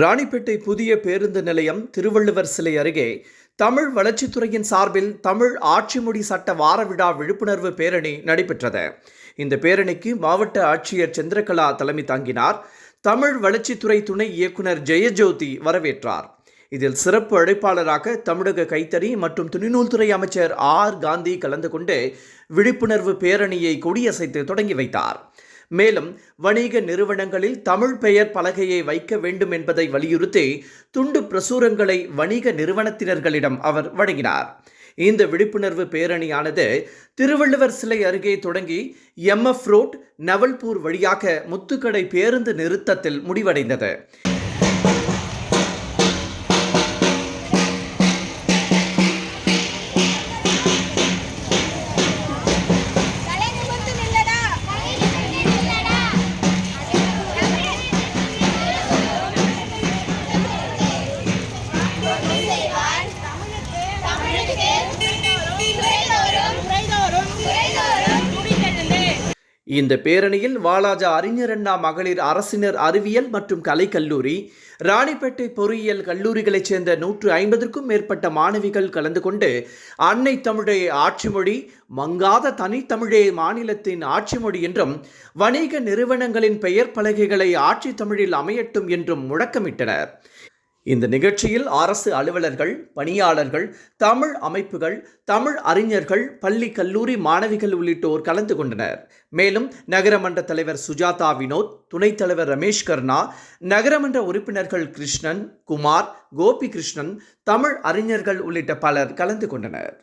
ராணிப்பேட்டை புதிய பேருந்து நிலையம் திருவள்ளுவர் சிலை அருகே தமிழ் வளர்ச்சித்துறையின் சார்பில் தமிழ் ஆட்சிமொழி சட்ட வார விழா விழிப்புணர்வு பேரணி நடைபெற்றது. இந்த பேரணிக்கு மாவட்ட ஆட்சியர் சந்திரகலா தலைமை தாங்கினார். தமிழ் வளர்ச்சித்துறை துணை இயக்குனர் ஜெயஜோதி வரவேற்றார். இதில் சிறப்பு அழைப்பாளராக தமிழக கைத்தறி மற்றும் துணிநூல்துறை அமைச்சர் ஆர். காந்தி கலந்து கொண்டு விழிப்புணர்வு பேரணியை கொடியசைத்து தொடங்கி வைத்தார். மேலும் வணிக நிறுவனங்களில் தமிழ் பெயர் பலகையை வைக்க வேண்டும் என்பதை வலியுறுத்தி துண்டு பிரசுரங்களை வணிக நிறுவனத்தினர்களிடம் அவர் வழங்கினார். இந்த விழிப்புணர்வு பேரணியானது திருவள்ளுவர் சிலை அருகே தொடங்கி எம்எஃப் ரோட் நவல்பூர் வழியாக முத்துக்கடை பேருந்து நிறுத்தத்தில் முடிவடைந்தது. இந்த பேரணியில் வாலாஜா அறிஞர் அண்ணா மகளிர் அரசினர் அறிவியல் மற்றும் கலைக்கல்லூரி ராணிப்பேட்டை பொறியியல் கல்லூரிகளைச் சேர்ந்த நூற்று ஐம்பதுக்கும் மேற்பட்ட மாணவிகள் கலந்து கொண்டு அன்னை தமிழே ஆட்சிமொழி மங்காத தனித்தமிழே மாநிலத்தின் ஆட்சி மொழி என்றும் வணிக நிறுவனங்களின் பெயர் பலகைகளை ஆட்சி தமிழில் அமையட்டும் என்றும் முழக்கமிட்டனர். இந்த நிகழ்ச்சியில் அரசு அலுவலர்கள் பணியாளர்கள் தமிழ் அமைப்புகள் தமிழ் அறிஞர்கள் பள்ளி கல்லூரி மாணவிகள் உள்ளிட்டோர் கலந்து கொண்டனர். மேலும் நகரமன்ற தலைவர் சுஜாதா வினோத் துணைத் தலைவர் ரமேஷ் கர்ணா நகரமன்ற உறுப்பினர்கள் கிருஷ்ணன் குமார் கோபி கிருஷ்ணன் தமிழ் அறிஞர்கள் உள்ளிட்ட பலர் கலந்து கொண்டனர்.